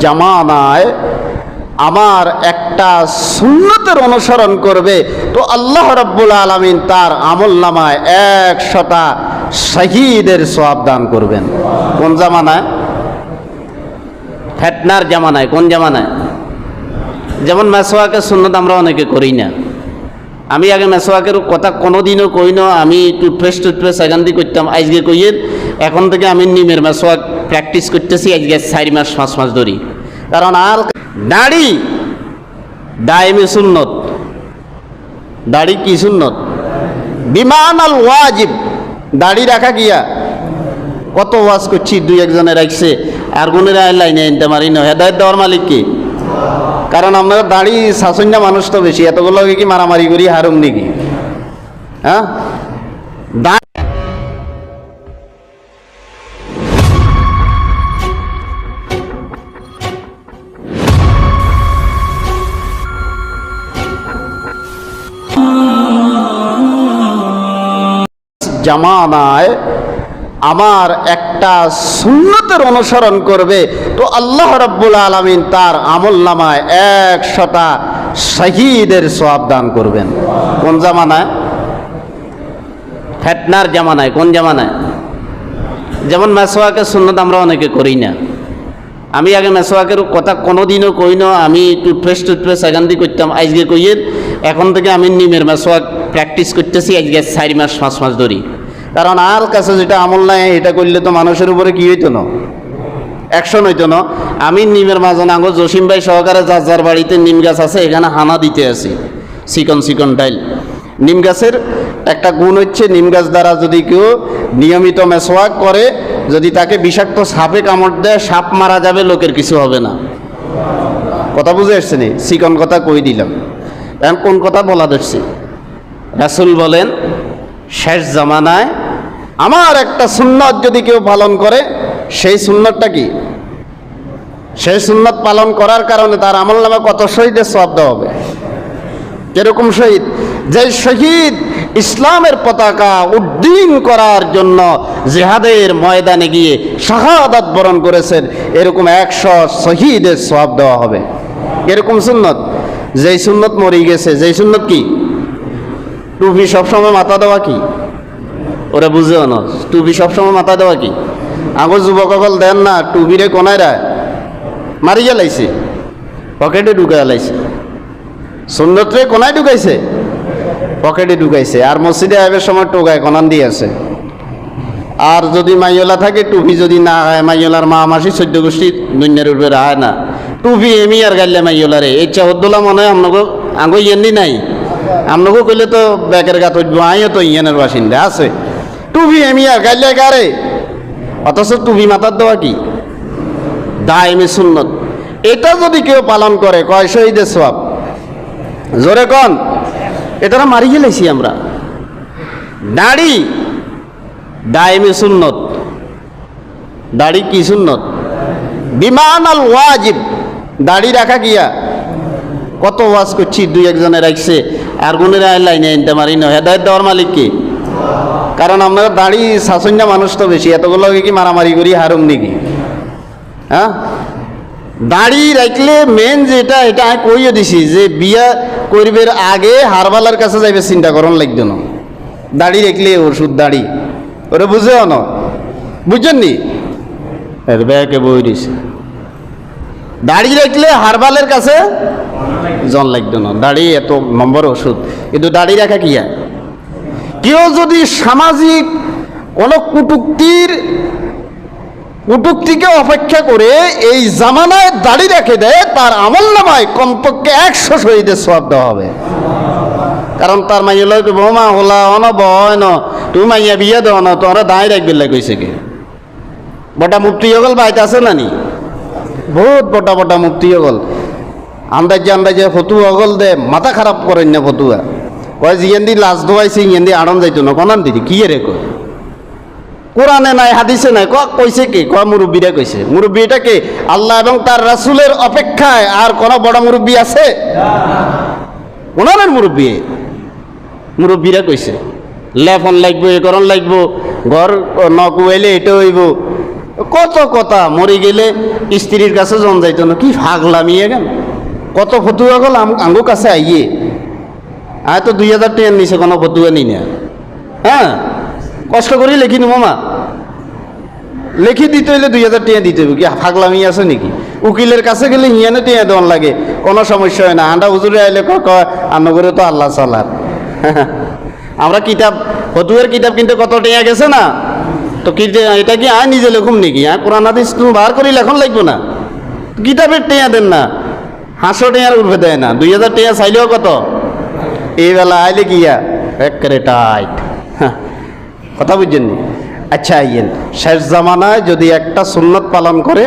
জামানায় আমার একটা সুন্নতের অনুসরণ করবে। তো আল্লাহ রাব্বুল আলমিন তার আমল নামায় একশোটা শহীদের সওয়াব দান করবেন। কোন জামানায়? ফেতনার জামানায়। কোন জামানায়? যেমন মেসোয়াকের সুন্নত আমরা অনেকে করি না। আমি আগে মেসোয়াকের কথা কোনোদিনও কই না, আমি টুথপেস্ট টুথপেস্ট এখান দিয়ে করতাম, আজকে কইয়ের, এখন থেকে আমি নিমের মেসোয়াক প্র্যাকটিস করতেছি আজকে চারি মাস, পাঁচ মাস ধরি। কারণ আর দাড়ি, দায়মে সুন্নত। দাড়ি কি সুন্নত? বিমান আল ওয়াজিব। দাড়ি রাখা গিয়া। কত ওয়াজ করছি, দুই একজনে রাখছে। আর গুণের লাইনে এনতে মারি না। হেদায়ত দেওয়ার মালিক কি? কারণ আমরা দাড়ি শাসন্যা মানুষ তো বেশি। এতগুলো কি মারামারি করি, হারুম নাকি হ্যাঁ? জামানায় আমার একটা সুন্নতের অনুসরণ করবে, তো আল্লাহ রাব্বুল আলমিন তার আমল নামায় একশোটা শহীদের সওয়াব দান করবেন। কোন জামানায়? ফেতনার জামানায়, কোন জামানায়? যেমন মেসোয়াকের সুন্নত আমরা অনেকে করি না। আমি আগে মেসোয়াকের কথা কোনোদিনও কই না, আমি টুথপেস্ট টুথপেস্ট এখান দিয়ে করতাম, আজকে কইয়ের, এখন থেকে আমি নিমের মেসোয়াক প্র্যাকটিস করতেছি, আজকে চারি মাস, পাঁচ মাস ধরি কারণ আর কাছে যেটা আমল নাই, এটা করলে তো মানুষের উপরে কি হইতো না? অ্যাকশন হইতো না। আমি নিমের মাঝন আঙ্গ জসিম ভাই সহকারে যার যার বাড়িতে নিম গাছ আছে, এখানে হানা দিতে আছি, চিকন চিকন ডাইল। নিম গাছের একটা গুণ হচ্ছে, নিম গাছ দ্বারা যদি কেউ নিয়মিত মেসোয়াক করে, যদি তাকে বিষাক্ত সাপে কামড় দেয়, সাপ মারা যাবে, লোকের কিছু হবে না। কথা বুঝে আসছে নি? চিকন কথা কই দিলাম। এখন কোন কথা বলা ধরছি? রাসুল বলেন, শেষ জামানায় আমার একটা সুন্নত যদি কেউ পালন করে, সেই সুন্নতটা কি? সেই সুন্নত পালন করার কারণে তার আমল নামে কত শহীদের সব দেওয়া হবে? কীরকম শহীদ? যে শহীদ ইসলামের পতাকা উড্ডীন করার জন্য জেহাদের ময়দানে গিয়ে শাহাদাত বরণ করেছেন, এরকম একশো শহীদের সব দেওয়া হবে। এরকম সুন্নত? যেই সুন্নত মরে গেছে, যেই সুন্নত কি? টুপি সবসময় মাথা দেওয়া কি? ওরা বুঝেও না। টুপি সবসময় মাথা দেওয়া কি? আগর যুবকসকল দেন না, টুপিরে কোনায় রায়। মারি গেলাইছে। পকেটে ঢুকে গেলাইছে সুন্দরত্রে কোনায় ঢুকাইছে? পকেটে ঢুকাইছে। আর মসজিদে আইবের সময় টোকায়, কনান দিয়ে আছে। আর যদি মাইয়লা থাকে, টুপি যদি না হয়, মাইয়লার মা মাসি চোদ্দ গোষ্ঠী দুনিয়ার উপরে হয় না। টুপি এমি আর গাইলে মাইয়লারে। এই চাহদ্দোলা মনে হয় আপনাকে আঙ্গো ইয়েনি নাই। আপনাকে কইলে তো ব্যাকের গাত উঠবো আইও তো ইয়েনের বাসিন্দা আছে। টুপি এমি আর গাইলে গারে। অথচ টুপি মাথার দেওয়া কি? দায়মে সুন্নত। এটা যদি কেউ পালন করে, কয় শহীদের সব জোরে কন। এটা মারি গেলেছি আমরা। দাড়ি? দায়মে সুন্নত। দাড়ি কি সুন্নত? বিমান আল ওয়াজিব। দাড়ি রাখা গিয়া কত ওয়াজ করছি, দুই একজনে রাখছে। আর গুণের লাইনে এনতে মারি না। হেদায়ত দেওয়ার মালিক কি? কারণ আমরা দাড়ি শাসন্যা মানুষ তো বেশি। এতগুলো কি মারামারি করি, হারুম নাকি? হ্যাঁ? দাড়ি রাখলে মেন যেটা, এটা আমি কইও দিছি যে বিয়া করবের আগে হারবালার কাছে যাইবে চিন্তা করন লাগবে না। দাড়ি রাখলে ওষুধ দাড়ি। ওরে বুঝেও না। বুঝছেন নি? ব্যাকে বই দিছে। দাড়ি রাখলে হারবালের কাছে জন লাগবে না। দাড়ি এত নম্বর ওষুধ। কিন্তু দাড়ি রাখা কি হয় কেউ যদি সামাজিক কোনো কুটুক্তির কুটুক্তিকে অপেক্ষা করে এই জামানায় দাড়ি রেখে দেয়, তার আমল নামায় কমপক্ষে একশো শহীদের সব দেওয়া হবে। কারণ তার মাইয়া লোক বৌমা হলা অন বয় ন তুমি মাইয়া বিয়ে দেও না তোমরা দাঁড়িয়ে রাখবে কইছে কে? বটা মুক্তি হগল বাইতে আছে না নি? বহুত বটা বটা মুক্তি হগল আন্দাজে আন্দাজে ফতু হগল দে, মাথা খারাপ করেন না ফতুয়া। কয় জিয়েন দি লাশ দোয়াইছে ইয়েন দি যাইতো না, কনান দিদি, কি রে কয়? কোরআনে নাই, হাদিসে নাই, ক কইছে কি? ক মুরব্বীরা কইছে? মুরব্বীটা কে? আল্লাহ এবং তার রাসূলের অপেক্ষায় আর কোন বড় মুরব্বী আছে? ওনারের মুরব্বী? মুরব্বীরা কইছে, লেফন লাগবো, এ করন লাগবো, ঘর নকুয়াইলে এটা হইব। কত কথা, মরে গেলে স্ত্রীর কাছে জন যাইতো না, কি ফাগলামি গেল কত ফতুয়া গল আঙ্গু কাছে আইয়ে আয় তো দুই হাজার টাকার নিছে কোনো ফতুয়া নি না। হ্যাঁ? কষ্ট করি লেখি নি মামা। লেখি দিতে হইলে দুই হাজার টাকা দিতে হবে কি? ফাগলামি আছে নাকি? উকিলের কাছে গেলে হিয়ানে টাকা দেওয়ান লাগে। কোনো সমস্যা হয় না। আন্ডা হুজুরে আইলে কয় আন্ন করে তো আল্লাহ সালার আমরা কিতাব, ফতুয়ের কিতাব কিনতে কত টাকা গেছে না? তো এটা কি আয় নিজে লেখুম নাকি? হ্যাঁ কোরআন হাদিস তুমি বার করি লেখন লাগবো না। কিতাবের টেয়া দেন না। হাঁসো টেয়ার উঠবে দেয় না। দুই হাজার টেয়া চাইলেও কত? এই বেলা আইলে গিয়া একেবারে টাইট কথা বুঝছেন আচ্ছা আইয়েন। শেষ জামানায় যদি একটা সুন্নত পালন করে